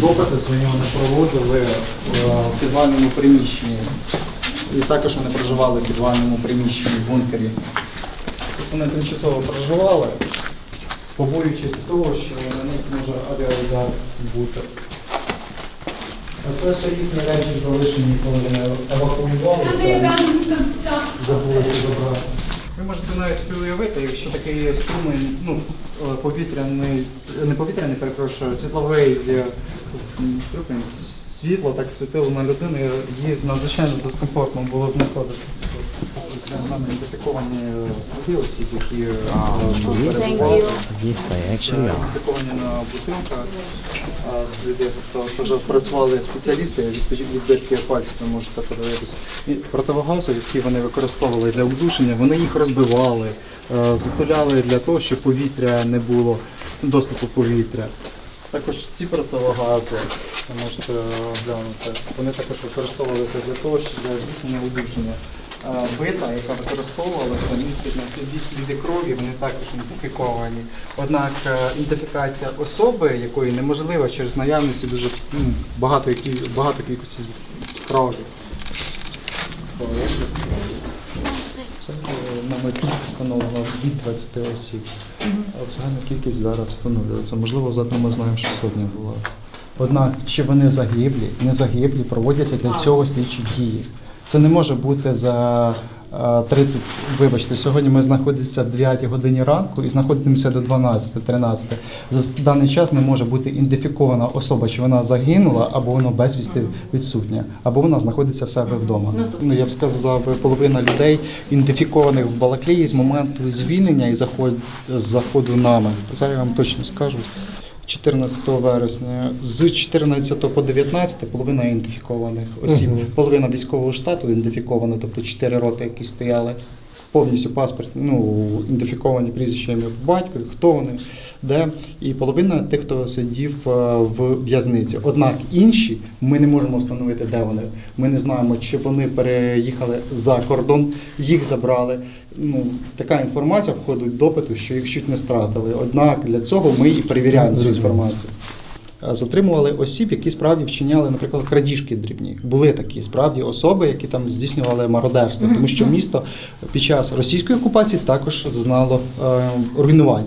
Допити свої вони проводили в підвальному приміщенні. І також вони проживали в підвальному приміщенні в бункері. Вони тимчасово проживали, побоюючись того, що на них може авіаудар бути. А це ще їхні речі залишені, коли вони евакуювалися, забулися забрати. Ви можете навіть уявити, якщо такий струмень, ну, е, повітряний, не повітряний, перепрошую, світловий е, с- м, ступінь, с- світло так світило на людину, і їй надзвичайно дискомфортно було знаходитися. Ідентифіковані е, сліди осіб, які е, перебували. I actually are. Ідентифіковані на бутилках сліди. Тобто це вже працювали спеціалісти, від відбитки пальців ви можете подивитися. І противогази, які вони використовували для удушення, вони їх розбивали, е, затуляли для того, щоб повітря не було, доступу повітря. Також ці противогази, ви можете глянути, вони також використовувалися для того, щоб для здійснення удушення. Е, Бита, яка використовувалася, містить на собі сліди крові, вони також ідентифіковані. Однак е, ідентифікація особи, якої неможлива через наявності дуже ну, багато, багато кількості крові. Це е, на меті встановлено від 20 осіб. А загальна кількість зараз встановлюється. Можливо, завтра ми знаємо, що сотня була. Однак, чи вони загиблі, не загиблі, проводяться для цього слідчі дії. Це не може бути за е, 30, вибачте, сьогодні ми знаходимося в 9 годині ранку і знаходимося до 12-13. За даний час не може бути ідентифікована особа, чи вона загинула, або вона безвісти відсутня, або вона знаходиться в себе вдома. Ну, я б сказав, половина людей ідентифікованих в Балаклії з моменту звільнення і заход, з заходу нами. Зараз я вам точно скажу. 14 вересня. З 14 по 19 половина ідентифікованих осіб, половина військового штату ідентифікована, тобто 4 роти, які стояли. Повністю паспорт, ну, ідентифіковані прізвища ім'я по батькові, хто вони, де. І половина тих, хто сидів е, в в'язниці. Однак інші ми не можемо встановити, де вони. Ми не знаємо, чи вони переїхали за кордон, їх забрали. Ну, така інформація входить в допиту, що їх чуть не стратили. Однак для цього ми і перевіряємо цю інформацію. Затримували осіб, які справді вчиняли, наприклад, крадіжки дрібні. Були такі справді особи, які там здійснювали мародерство, тому що місто під час російської окупації також зазнало е, руйнувань.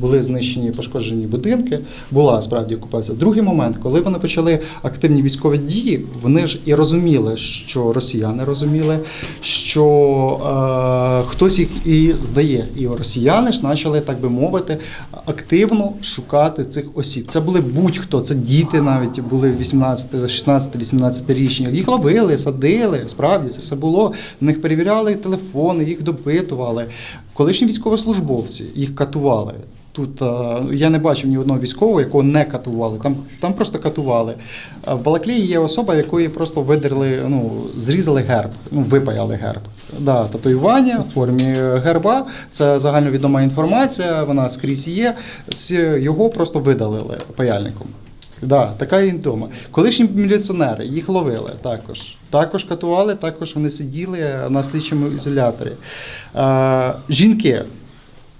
Були знищені пошкоджені будинки, була справді окупація. Другий момент, коли вони почали активні військові дії, вони ж і розуміли, що росіяни розуміли, що е, хтось їх і здає. І росіяни ж почали, так би мовити, активно шукати цих осіб. Це були будь-хто, це діти навіть були 18, 16, 18 річні. Їх ловили, садили. Справді це все було. В них перевіряли телефони, їх допитували. Колишні військовослужбовці їх катували. Тут е, я не бачив ні одного військового, якого не катували. Там, там просто катували. А в Балаклії є особа, якої просто видерли, ну, зрізали герб, ну, випаяли герб. Да, татуювання в формі герба це загальновідома інформація, вона скрізь є. Ці, його просто видалили паяльником. Да, така і вдома. Колишні міліціонери їх ловили також. Також катували, також вони сиділи на слідчому ізоляторі. Е, жінки.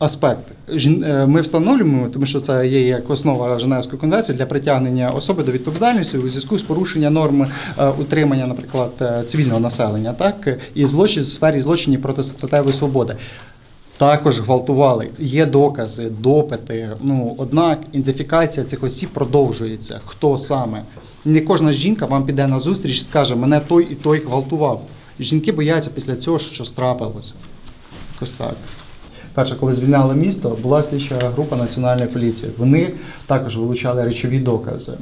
Аспект е, ми встановлюємо, тому що це є як основа Женевської конвенції для притягнення особи до відповідальності у зв'язку з порушенням норм е, утримання, наприклад, е, цивільного населення, так і злочин в сфері злочинів проти статевої свободи. Також гвалтували. Є докази, допити. Ну однак ідентифікація цих осіб продовжується. Хто саме? Не кожна жінка вам піде на зустріч і скаже, мене той і той гвалтував. Жінки бояться після цього, що трапилося. Якось так. Перше, коли звільняли місто, була слідча група національної поліції. Вони також вилучали речові докази.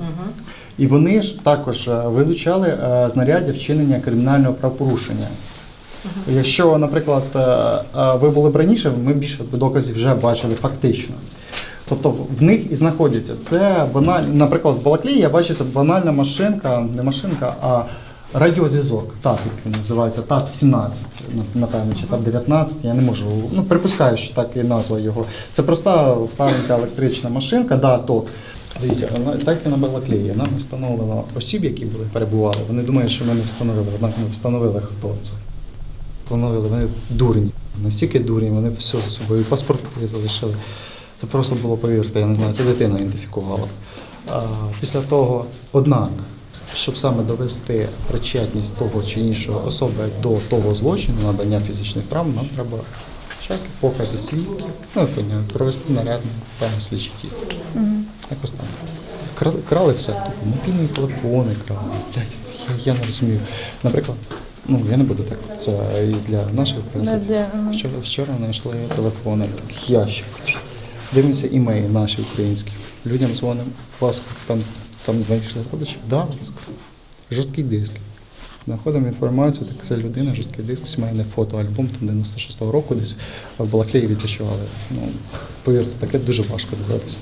І вони ж також е, вилучали е, знаряддя вчинення кримінального правопорушення. Якщо, наприклад, е, е, ви були б раніше, ми більше доказів вже бачили фактично. Тобто в них і знаходяться. Це баналь, наприклад, в Балаклії я бачу, це банальна машинка, не машинка, а радіозв'язок. Так, як він називається, ТАП 17, напевно, чи ТАП 19, я не можу. Ну, припускаю, що так і назва його. Це проста старенька електрична машинка, да, то. Дивіться, вона так і на Балаклії. Нам встановлено осіб, які були перебували. Вони думають, що ми не встановили, однак ми встановили, хто це. Встановили, вони дурні. Настільки дурні, вони все за собою, паспорти залишили. Це просто було, повірте, я не знаю, це дитина ідентифікувала. А, Після того, однак, щоб саме довести причетність того чи іншої особи до того злочину, надання фізичних травм, нам треба чеки, покази свідків, ну і провести нарядний певний слідчий дій. Якось так. Крали, крали все, типу, мобільні телефони крали. Блядь, я, я не розумію. Наприклад, ну я не буду так, це і для наших принципів. Вчора, вчора знайшли телефони, так ящик. Дивимося імеї наші українські. Людям дзвонимо, вас там, там знайшли родичів. Да, жорсткий диск. Знаходимо інформацію, так це людина, жорсткий диск, сімейний фотоальбом там 96-го року десь в Балаклеї відпочивали. Ну, повірте, таке дуже важко дивитися.